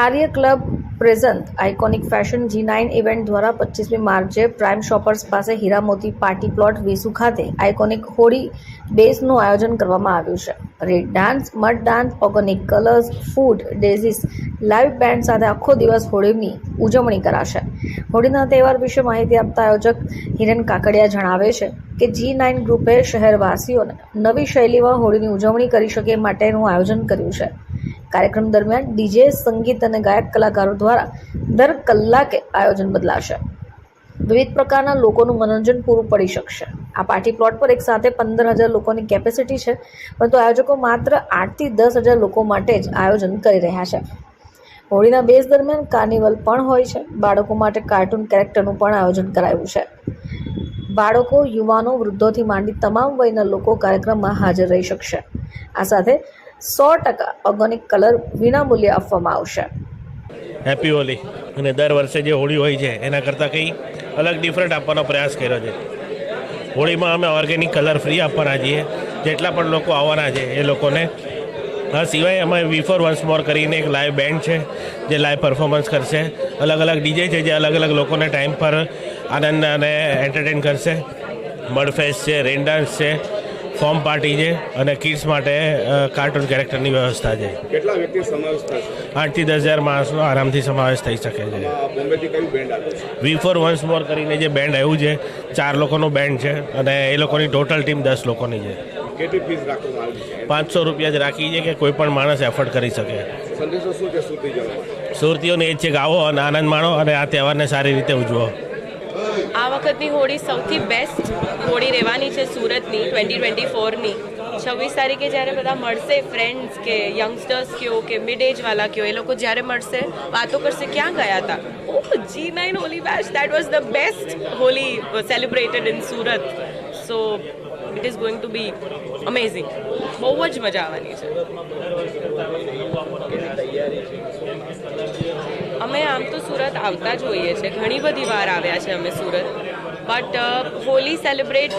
Arya club present iconic fashion G nine event દ્વારા પચીસમી માર્ચે પ્રાઇમ શોપર્સ પાસે હીરા મોતી પાર્ટી પ્લોટ વેસુ ખાતે આઇકોનિક હોળી ડેઝનું આયોજન કરવામાં આવ્યું છે. Red dance, mud dance organic colours, food, ડેઝીસ live band સાથે આખો દિવસ હોળીની ઉજવણી કરાશે. હોળીના તહેવાર વિશે માહિતી આપતા આયોજક હિરેન કાકડિયા જણાવે છે કે જી નાઇન ગ્રુપે શહેરવાસીઓને નવી શૈલીમાં હોળીની ઉજવણી કરી શકે માટેનું આયોજન કર્યું છે. કાર્યક્રમ દરમિયાન ડીજે, સંગીત અને ગાયક કલાકારો દ્વારા દર કલાકે આયોજન બદલાશે. વિવિધ પ્રકારના લોકોનું મનોરંજન પૂરું પડી શકશે. આ પાર્ટી પ્લોટ પર એક સાથે પંદર હજાર લોકોની કેપેસિટી છે, પરંતુ આયોજકો માત્ર આઠથી દસ હજાર લોકો માટે જ આયોજન કરી રહ્યા છે. હોળીના બેઝ દરમિયાન કાર્નિવલ પણ હોય છે. બાળકો માટે કાર્ટૂન કેરેક્ટરનું પણ આયોજન કરાયું છે. બાળકો, યુવાનો, વૃદ્ધોથી માંડી તમામ વયના લોકો કાર્યક્રમમાં હાજર રહી શકશે. આ સાથે સો ટકા ઓર્ગેનિક કલર વિનામૂલ્યે આપવામાં આવશે. હેપી હોલી અને દર વર્ષે જે હોળી હોય છે, એના કરતાં કંઈ અલગ ડિફરન્ટ આપવાનો પ્રયાસ કર્યો છે. હોળીમાં અમે ઓર્ગેનિક કલર ફ્રી આપવાના છીએ. જેટલા પણ લોકો આવવાના છે, એ લોકોને. આ સિવાય અમે વી ફોર વન્સ મોર કરીને એક લાઈવ બેન્ડ છે, જે લાઈવ પરફોર્મન્સ કરશે. અલગ અલગ ડીજે છે, જે અલગ અલગ લોકોને ટાઈમ પર આનંદ અને એન્ટરટેન કરશે. મડફેસ્ટ છે રેન ડાન્સ છે ફોર્મ પાર્ટી છે અને કિડ્સ માટે કાર્ટૂન કેરેક્ટરની વ્યવસ્થા છે. કેટલા વ્યક્તિ સમાવેશ થશે આઠથી દસ હજાર માણસનો આરામથી સમાવેશ થઈ શકે છે. બોમ્બેથી કયું બેન્ડ આવ્યું વી ફોર વન્સ મોર કરીને જે બેન્ડ આવ્યું છે ચાર લોકોનું બેન્ડ છે અને એ લોકોની ટોટલ ટીમ દસ લોકોની છે. કેટલી ફીસ રાખવામાં આવી છે? પાંચસો રૂપિયા જ રાખી છે કે કોઈ પણ માણસ એફર્ટ કરી શકે. સંદેશો શું છે સુરતી જવા સુરતીઓને એ જ છે કે આવો અને આનંદ માણો અને આ તહેવારને સારી રીતે ઉજવો. વખતની હોળી સૌથી બેસ્ટ હોળી રહેવાની છે સુરતની ટ્વેન્ટી ટ્વેન્ટી ફોરની છવ્વીસ તારીખે જ્યારે બધા મળશે ફ્રેન્ડ્સ કે યંગસ્ટર્સ કયો કે મિડ એજવાલા કયો, એ લોકો જ્યારે મળશે, વાતો કરશે ક્યાં ગયા હતા? ઓ G nine Holi batch that was the best Holi celebrated in Surat. So it is going to be amazing બહુ જ મજા આવવાની છે? અમે આમ તો સુરત આવતા જ હોઈએ છીએ. ઘણી બધી વાર આવ્યા છે અમે સુરત. બટ હોલી સેલિબ્રેટ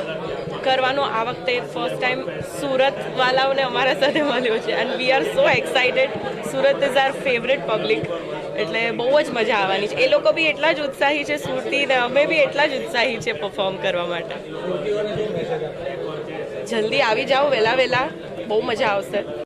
કરવાનો આ વખતે ફર્સ્ટ ટાઈમ સુરતવાલાઓને અમારા સાથે મળ્યો છે. And we are so excited Surat is our favourite public એટલે બહુ જ મજા આવવાની છે. એ લોકો બી એટલા જ ઉત્સાહી છે સુરતી ને અમે બી એટલા જ ઉત્સાહી છે પરફોર્મ કરવા માટે. જલ્દી આવી જાઓ, વહેલા વહેલા. બહુ મજા આવશે.